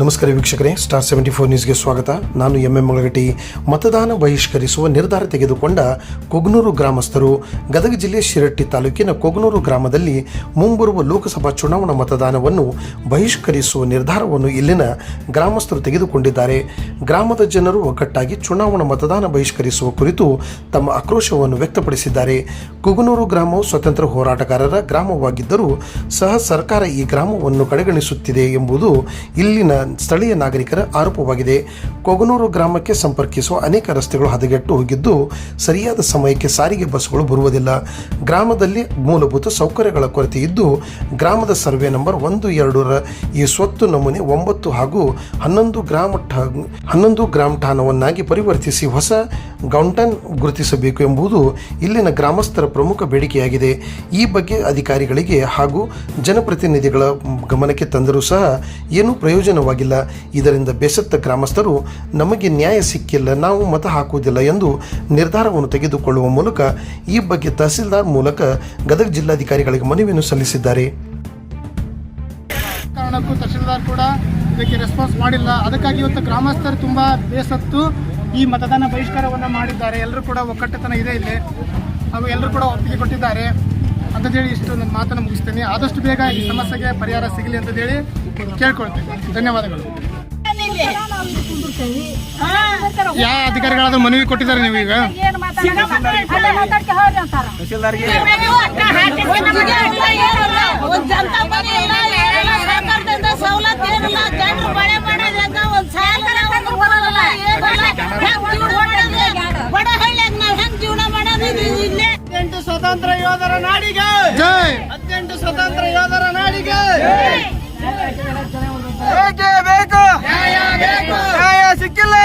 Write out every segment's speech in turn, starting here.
ನಮಸ್ಕಾರ ವೀಕ್ಷಕರೇ star seventy four ನ್ಯೂಸ್ಗೆ ಸ್ವಾಗತ. ನಾನು ಎಂ ಎಂ ಮಳಗಟ್ಟಿ ಮತದಾನ ಬಹಿಷ್ಕರಿಸುವ ನಿರ್ಧಾರ ತೆಗೆದುಕೊಂಡ ಕೊಗ್ನೂರು ಗ್ರಾಮಸ್ಥರು, ಗದಗ ಜಿಲ್ಲೆ ಶಿರಟ್ಟಿ ತಾಲೂಕಿನ ಕೊಗ್ನೂರು ಗ್ರಾಮದಲ್ಲಿ ಮುಂಬರುವ ಲೋಕಸಭಾ ಚುನಾವಣಾ ಮತದಾನವನ್ನು ಬಹಿಷ್ಕರಿಸುವ ನಿರ್ಧಾರವನ್ನು ಇಲ್ಲಿನ ಗ್ರಾಮಸ್ಥರು ತೆಗೆದುಕೊಂಡಿದ್ದಾರೆ. ಗ್ರಾಮದ ಜನರು ಒಗ್ಗಟ್ಟಾಗಿ ಚುನಾವಣಾ ಮತದಾನ ಬಹಿಷ್ಕರಿಸುವ ಕುರಿತು ತಮ್ಮ ಆಕ್ರೋಶವನ್ನು ವ್ಯಕ್ತಪಡಿಸಿದ್ದಾರೆ. ಕೊಗ್ನೂರು ಗ್ರಾಮವು ಸ್ವತಂತ್ರ ಹೋರಾಟಗಾರರ ಗ್ರಾಮವಾಗಿದ್ದರೂ ಸಹ ಸರ್ಕಾರ ಈ ಗ್ರಾಮವನ್ನು ಕಡೆಗಣಿಸುತ್ತಿದೆ ಎಂಬುದು ಇಲ್ಲಿನ ಸ್ಥಳೀಯ ನಾಗರಿಕರ ಆರೋಪವಾಗಿದೆ. ಕೊಗನೂರು ಗ್ರಾಮಕ್ಕೆ ಸಂಪರ್ಕಿಸುವ ಅನೇಕ ರಸ್ತೆಗಳು ಹದಗೆಟ್ಟು ಹೋಗಿದ್ದು, ಸರಿಯಾದ ಸಮಯಕ್ಕೆ ಸಾರಿಗೆ ಬಸ್ಗಳು ಬರುವುದಿಲ್ಲ. ಗ್ರಾಮದಲ್ಲಿ ಮೂಲಭೂತ ಸೌಕರ್ಯಗಳ ಕೊರತೆ ಇದ್ದು, ಗ್ರಾಮದ ಸರ್ವೆ ನಂಬರ್ ಒಂದು ಎರಡರ ಈ ಸ್ವತ್ತು ನಮೂನೆ ಒಂಬತ್ತು ಹಾಗೂ ಹನ್ನೊಂದು ಗ್ರಾಮ ಠಾ, ಹನ್ನೊಂದು ಗ್ರಾಮ ಠಾಣವನ್ನಾಗಿ ಪರಿವರ್ತಿಸಿ ಹೊಸ ಗೌಂಟನ್ ಗುರುತಿಸಬೇಕು ಎಂಬುದು ಇಲ್ಲಿನ ಗ್ರಾಮಸ್ಥರ ಪ್ರಮುಖ ಬೇಡಿಕೆಯಾಗಿದೆ. ಈ ಬಗ್ಗೆ ಅಧಿಕಾರಿಗಳಿಗೆ ಹಾಗೂ ಜನಪ್ರತಿನಿಧಿಗಳ ಗಮನಕ್ಕೆ ತಂದರೂ ಸಹ ಏನೂ ಪ್ರಯೋಜನವಾಗಿಲ್ಲ ಇದರಿಂದ ಬೇಸತ್ತ ಗ್ರಾಮಸ್ಥರು ನಮಗೆ ನ್ಯಾಯ ಸಿಕ್ಕಿಲ್ಲ, ನಾವು ಮತ ಹಾಕುವುದಿಲ್ಲ ಎಂದು ನಿರ್ಧಾರವನ್ನು ತೆಗೆದುಕೊಳ್ಳುವ ಮೂಲಕ ಈ ಬಗ್ಗೆ ತಹಸೀಲ್ದಾರ್ ಮೂಲಕ ಗದಗ ಜಿಲ್ಲಾಧಿಕಾರಿಗಳಿಗೆ ಮನವಿಯನ್ನು ಸಲ್ಲಿಸಿದ್ದಾರೆ. ಕಾರಣಕ್ಕೂ ತಹಶೀಲ್ದಾರ್ ಕೂಡ ಇದಕ್ಕೆ ರೆಸ್ಪಾನ್ಸ್ ಮಾಡಿಲ್ಲ. ಅದಕ್ಕಾಗಿ ಇವತ್ತು ಗ್ರಾಮಸ್ಥರು ತುಂಬ ಬೇಸತ್ತು ಈ ಮತದಾನ ಬಹಿಷ್ಕಾರವನ್ನು ಮಾಡಿದ್ದಾರೆ. ಎಲ್ಲರೂ ಕೂಡ ಒಕ್ಕಟ್ಟತನ ಇದೆ ಇಲ್ಲಿ. ಹಾಗೂ ಎಲ್ಲರೂ ಕೂಡ ಒಪ್ಪಿಗೆ ಕೊಟ್ಟಿದ್ದಾರೆ. ಅಂತೇಳಿ ಇಷ್ಟು ನನ್ನ ಮಾತನ್ನು ಮುಗಿಸ್ತೇನೆ. ಆದಷ್ಟು ಬೇಗ ಈ ಸಮಸ್ಯೆಗೆ ಪರಿಹಾರ ಸಿಗಲಿ ಅಂತೇಳಿ ಕೇಳ್ಕೊಳ್ತೇನೆ. ಧನ್ಯವಾದಗಳು. ಯಾವ ಅಧಿಕಾರಿಗಳಾದ್ರೂ ಮನವಿ ಕೊಟ್ಟಿದ್ದಾರೆ ನೀವು ಈಗ? ಹದಿನೆಂಟು ಸ್ವತಂತ್ರ ಯೋಧರ ನಾಡಿಗೆ. ಜೈ. ಹದಿನೆಂಟು ಸ್ವತಂತ್ರ ಯೋಧರ ನಾಡಿಗೆ. ಬೇಕೇ ಬೇಕು? ನ್ಯಾಯ ಸಿಕ್ಕಿಲ್ಲ.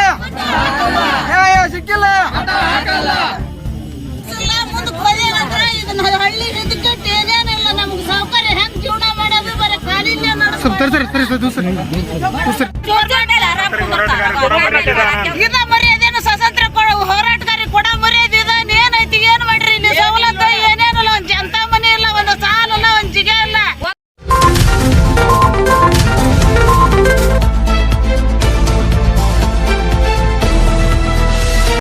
ನ್ಯಾಯ ಸಿಕ್ಕಿಲ್ಲ. ಇಲ್ಲ ಸರ್ ಸರ್ ಸರ್ ಹಳ್ಳಿ